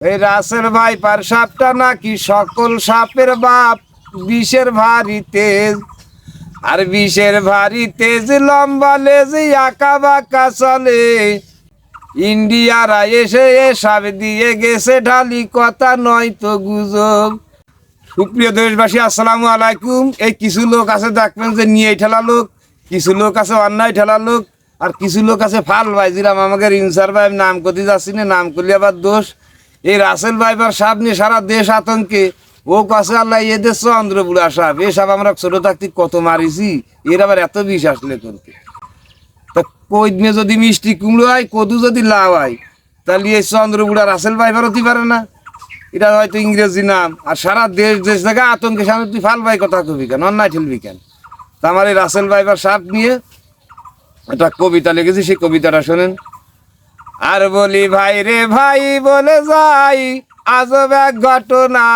এই রাসেল ভাই পার সাপটা নাকি সকল সাপের বাপ। বিষের ভারী তেজ, আর বিষের ভারী তেজ লম্বা লেজ আঁকা বাঁকা চলে। ইন্ডিয়ারা এসে এ সাপ দিয়ে গেছে, ঢালি কথা নয় তো গুজব। সুপ্রিয় দেশবাসী, আসসালামু আলাইকুম। এই কিছু লোক আছে, দেখবেন যে নিয়ে ঠেলা লোক, কিছু লোক আছে অন্যায় ঠেলা লোক, আর কিছু লোক আছে ফাল ভাই, যেরাম আমাকে ইনসার ভাই নাম করতে যাচ্ছি না নাম করলে আবার দোষ। এই রাসেল ভাইবার সাপ নিয়ে সারা দেশ আতঙ্কে। ও কাছে আল্লাহ এদের চন্দ্র বুড়া সাপ এ সাপ আমরা ছোট থাকতে কত মারিছি, এর আবার এত বিষ আসলে করতে তা কইদমে যদি মিষ্টি কুমড়ো হয়, কদু যদি লাউ হয়, তাহলে এই চন্দ্র বুড়া রাসেল ভাইবার হতে পারে না। এটা হয়তো ইংরেজি নাম। আর সারা দেশ দেশ থেকে আতঙ্কে সামনে তুই ফাল ভাই কথা কবি কেন? অন্যায় ঠেলবি কেন? তা আমার এই রাসেল ভাইবার সাপ নিয়ে একটা কবিতা লিখেছি, সেই কবিতাটা শোনেন। আর বলি, ভাই রে ভাই, বলে যাই, আজব এক ঘটনা।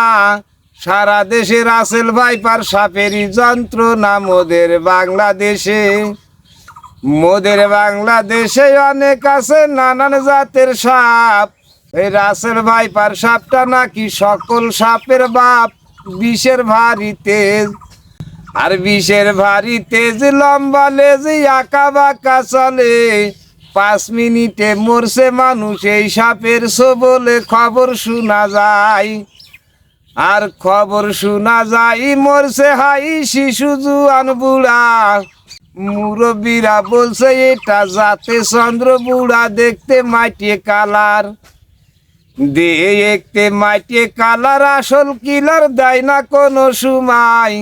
সারা দেশে রাসেল ভাই পার সাপেরই যন্ত্রণা মোদের বাংলাদেশে। মোদের বাংলাদেশে অনেক আছে নানান জাতের সাপ। এই রাসেল ভাই পার সাপটা নাকি সকল সাপের বাপ। বিষের ভারী তেজ। আর বিষের ভারী তেজ লম্বা লেজ আঁকা বাঁকা চলে। পাঁচ মিনিটে মরছে মানুষ, এই সাপের বলে খবর শোনা যায়। আর খবর শোনা যায়, মরছে হাই শিশু জুয়ান বুড়া। মুরব্বীরা বলছে, এটা যাতে চন্দ্র বুড়া, দেখতে মাটিয়ে কালার। দেখতে মাটিয়ে কালার, আসল কিলার দেয় না কোনো সময়।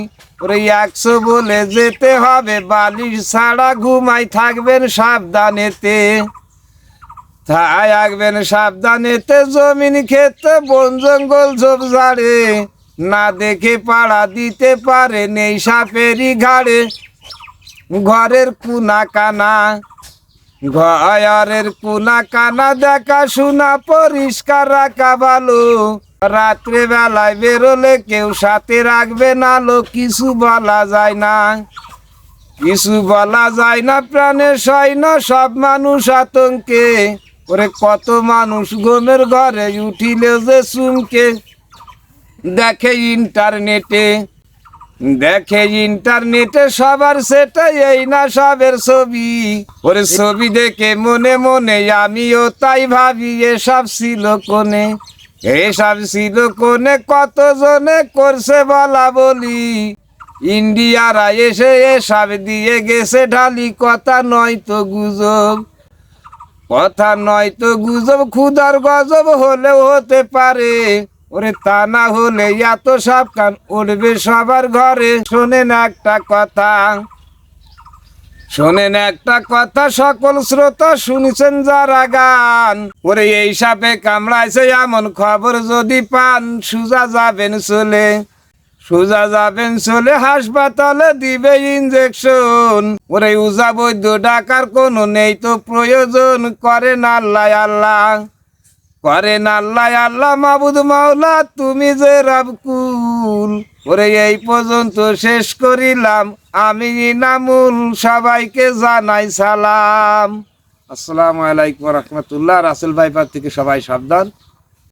ওরে একশো বলে যেতে হবে, বালিশ ছাড়া ঘুমাই থাকবেন সাবধানেতে। থাকবেন সাবধানেতে, জমিন খেতে বন, জঙ্গল ঝোপঝাড়ে না দেখে পাড়া দিতে পারে নেই সাপেরই ঘাড়ে। ঘরের কুনা কানা, ঘরের কুনা কানা দেখা শোনা পরিষ্কার রাখা ভালো। রাত্রে বেলায় বেরোলে কেউ সাথে রাখবে না লো কিছু বলা যায় না। কিছু বলা যায় না, প্রাণে সয় না, সব মানুষ আতঙ্কে। ওরে কত মানুষ ঘুমের ঘরে উঠিলে যে চুমকে। দেখে ইন্টারনেটে দেখে ইন্টারনেটে সবার সেটা এই না সবের ছবি। ওরে ছবি দেখে মনে মনে আমিও তাই ভাবি, এসব ছিল কোনে। এসব ছিল কোনে, কতজনে করছে বলা বলি। ইন্ডিয়ারা এসে এসব দিয়ে গেছে, ঢালি কথা নয় তো গুজব। কথা নয় তো গুজব ক্ষুদার গজব হলেও হতে পারে। ওরে তা না হলে এত সব কান উঠবে সবার ঘরে। শোনেন একটা কথা শোনেন একটা কথা, সকল শ্রোতা শুনছেন যারা গান। ওরে এই সাপে কামড়াইছে, এমন খবর যদি পান, সুজা যাবেন চলে। সোজা যাবেন চলে, হাসপাতালে দিবে ইঞ্জেকশন ওরে উজা বৈদ্য ডাকার কোনো নেই তো প্রয়োজন, করেন আল্লাহ আল্লাহ। করেন আল্লাহ আল্লাহ মাবুদ মাওলা, তুমি যে রাবকুল। ওরে, এই পর্যন্ত শেষ করিলাম। আমি ইনামুল, সবাইকে জানাই সালাম। আসসালামু আলাইকুম রহমতুল্লাহ। রাসেল ভাইপার থেকে সবাই সাবধান।